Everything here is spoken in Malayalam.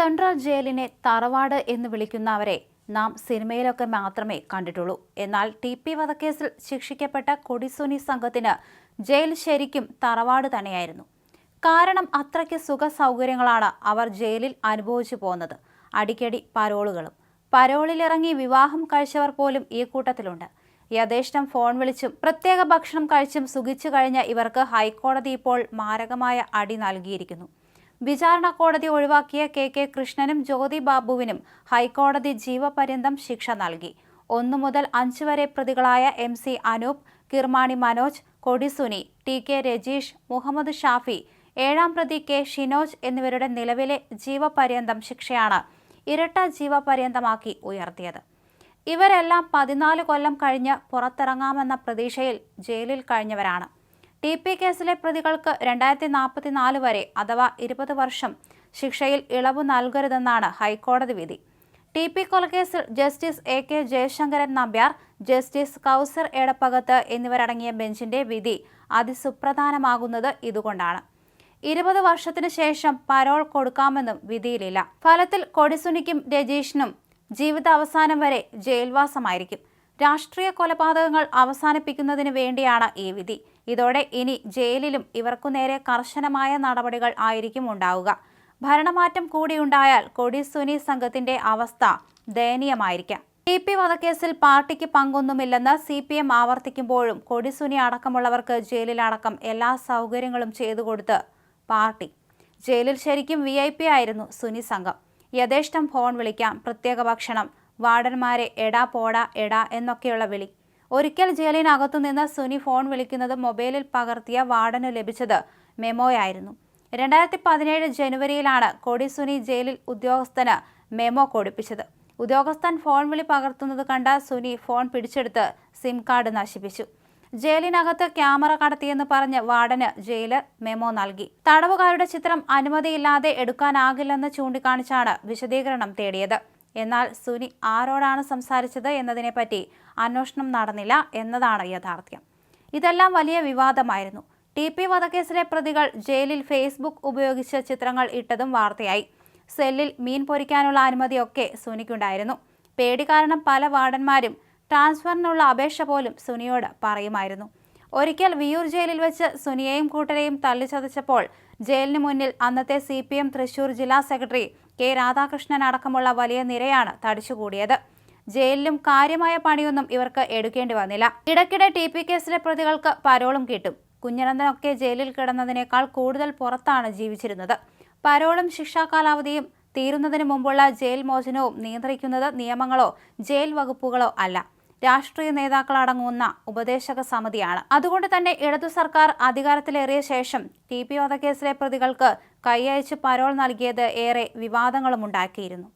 സെൻട്രൽ ജയിലിനെ തറവാട് എന്ന് വിളിക്കുന്നവരെ നാം സിനിമയിലൊക്കെ മാത്രമേ കണ്ടിട്ടുള്ളൂ. എന്നാൽ ടി പി വധക്കേസിൽ ശിക്ഷിക്കപ്പെട്ട കൊടിസുനി സംഘത്തിന് ജയിൽ ശരിക്കും തറവാട് തന്നെയായിരുന്നു. കാരണം അത്രയ്ക്ക് സുഖ സൗകര്യങ്ങളാണ് അവർ ജയിലിൽ അനുഭവിച്ചു പോകുന്നത്. അടിക്കടി പരോളുകളും. പരോളിലിറങ്ങി വിവാഹം കഴിച്ചവർ പോലും ഈ കൂട്ടത്തിലുണ്ട്. യഥേഷ്ടം ഫോൺ വിളിച്ചും പ്രത്യേക ഭക്ഷണം കഴിച്ചും സുഖിച്ചു കഴിഞ്ഞ ഇവർക്ക് ഹൈക്കോടതി ഇപ്പോൾ മാരകമായ അടി നൽകിയിരിക്കുന്നു. വിചാരണ കോടതി ഒഴിവാക്കിയ കെ കെ കൃഷ്ണനും ജ്യോതി ബാബുവിനും ഹൈക്കോടതി ജീവപര്യന്തം ശിക്ഷ നൽകി. ഒന്നു മുതൽ അഞ്ച് വരെ പ്രതികളായ M C Anoop Kirmani Manoj Kodi Suni T K Rajeesh Muhammad Shafi ഏഴാം പ്രതി കെ ഷിനോജ് എന്നിവരുടെ നിലവിലെ ജീവപര്യന്തം ശിക്ഷയാണ് ഇരട്ട ജീവപര്യന്തമാക്കി ഉയർത്തിയത്. ഇവരെല്ലാം പതിനാല് കൊല്ലം കഴിഞ്ഞ് പുറത്തിറങ്ങാമെന്ന പ്രതീക്ഷയിൽ ജയിലിൽ കഴിഞ്ഞവരാണ്. ടി പി കേസിലെ പ്രതികൾക്ക് രണ്ടായിരത്തി നാൽപ്പത്തിനാല് വരെ അഥവാ ഇരുപത് വർഷം ശിക്ഷയിൽ ഇളവ് നൽകരുതെന്നാണ് ഹൈക്കോടതി വിധി. T P കൊലക്കേസിൽ justice A K Jayasankaran Nambiar justice Kauser Edappagath എന്നിവരടങ്ങിയ ബെഞ്ചിന്റെ വിധി അതിസുപ്രധാനമാകുന്നത് ഇതുകൊണ്ടാണ്. ഇരുപത് വർഷത്തിനു ശേഷം പരോൾ കൊടുക്കാമെന്നും വിധിയിലില്ല. ഫലത്തിൽ കൊടിസുനിക്കും രജീഷിനും ജീവിത അവസാനം വരെ ജയിൽവാസമായിരിക്കും. രാഷ്ട്രീയ കൊലപാതകങ്ങൾ അവസാനിപ്പിക്കുന്നതിന് വേണ്ടിയാണ് ഈ വിധി. ഇതോടെ ഇനി ജയിലിലും ഇവർക്കു നേരെ കർശനമായ നടപടികൾ ആയിരിക്കും ഉണ്ടാവുക. ഭരണമാറ്റം കൂടിയുണ്ടായാൽ കൊടിസുനി സംഘത്തിന്റെ അവസ്ഥ ദയനീയമായിരിക്കാം. ടി പി വധക്കേസിൽ പാർട്ടിക്ക് പങ്കൊന്നുമില്ലെന്ന് സി പി എം ആവർത്തിക്കുമ്പോഴും കൊടിസുനി അടക്കമുള്ളവർക്ക് ജയിലിലടക്കം എല്ലാ സൗകര്യങ്ങളും ചെയ്തു കൊടുത്ത് പാർട്ടി. ജയിലിൽ ശരിക്കും വി ഐ പി ആയിരുന്നു സുനി സംഘം. യഥേഷ്ടം ഫോൺ വിളിക്കാം. പ്രത്യേക ഭക്ഷണം. വാർഡന്മാരെ എടാ പോടാ എടാ എന്നൊക്കെയുള്ള വിളി. ഒരിക്കൽ ജയിലിനകത്തു നിന്ന് സുനി ഫോൺ വിളിക്കുന്നത് മൊബൈലിൽ പകർത്തിയ വാർഡന് ലഭിച്ചത് മെമോയായിരുന്നു. രണ്ടായിരത്തി പതിനേഴ് ജനുവരിയിലാണ് കൊടി സുനി ജയിലിൽ ഉദ്യോഗസ്ഥന് മെമോ കൊടുപ്പിച്ചത്. ഉദ്യോഗസ്ഥൻ ഫോൺ വിളി പകർത്തുന്നത് കണ്ട സുനി ഫോൺ പിടിച്ചെടുത്ത് സിം കാർഡ് നശിപ്പിച്ചു. ജയിലിനകത്ത് ക്യാമറ കടത്തിയെന്ന് പറഞ്ഞ് വാർഡന് ജയിൽ മെമോ നൽകി. തടവുകാരുടെ ചിത്രം അനുമതിയില്ലാതെ എടുക്കാനാകില്ലെന്ന് ചൂണ്ടിക്കാണിച്ചാണ് വിശദീകരണം തേടിയത്. എന്നാൽ സുനി ആരോടാണ് സംസാരിച്ചത് എന്നതിനെപ്പറ്റി അന്വേഷണം നടന്നില്ല എന്നതാണ് യാഥാർത്ഥ്യം. ഇതെല്ലാം വലിയ വിവാദമായിരുന്നു. ടി പി വധക്കേസിലെ പ്രതികൾ ജയിലിൽ ഫേസ്ബുക്ക് ഉപയോഗിച്ച ചിത്രങ്ങൾ ഇട്ടതും വാർത്തയായി. സെല്ലിൽ മീൻ പൊരിക്കാനുള്ള അനുമതിയൊക്കെ സുനിക്കുണ്ടായിരുന്നു. പേടി കാരണം പല വാർഡന്മാരും ട്രാൻസ്ഫറിനുള്ള അപേക്ഷ പോലും സുനിയോട് പറയുമായിരുന്നു. ഒരിക്കൽ വിയൂർ ജയിലിൽ വെച്ച് സുനിയെയും കൂട്ടരെയും തല്ലിച്ചതച്ചപ്പോൾ ജയിലിന് മുന്നിൽ അന്നത്തെ സി പി എം തൃശൂർ ജില്ലാ സെക്രട്ടറി കെ രാധാകൃഷ്ണൻ അടക്കമുള്ള വലിയ നിരയാണ് തടിച്ചുകൂടിയത്. ജയിലിലും കാര്യമായ പണിയൊന്നും ഇവർക്ക് എടുക്കേണ്ടി വന്നില്ല. ഇടയ്ക്കിടെ ടി പി കേസിലെ പ്രതികൾക്ക് പരോളും കിട്ടും. കുഞ്ഞനന്ദനൊക്കെ ജയിലിൽ കിടന്നതിനേക്കാൾ കൂടുതൽ പുറത്താണ് ജീവിച്ചിരുന്നത്. പരോളും ശിക്ഷാ കാലാവധിയും തീരുന്നതിന് മുമ്പുള്ള ജയിൽ മോചനവും നിയന്ത്രിക്കുന്നത് നിയമങ്ങളോ ജയിൽ വകുപ്പുകളോ അല്ല. രാഷ്ട്രീയ നേതാക്കളടങ്ങുന്ന ഉപദേശക സമിതിയാണ്. അതുകൊണ്ട് തന്നെ ഇടതു സർക്കാർ അധികാരത്തിലേറിയ ശേഷം ടി പി വധക്കേസിലെ പ്രതികൾക്ക് കൈയയച്ച് പരോൾ നൽകിയത് ഏറെ വിവാദങ്ങളുമുണ്ടാക്കിയിരുന്നു.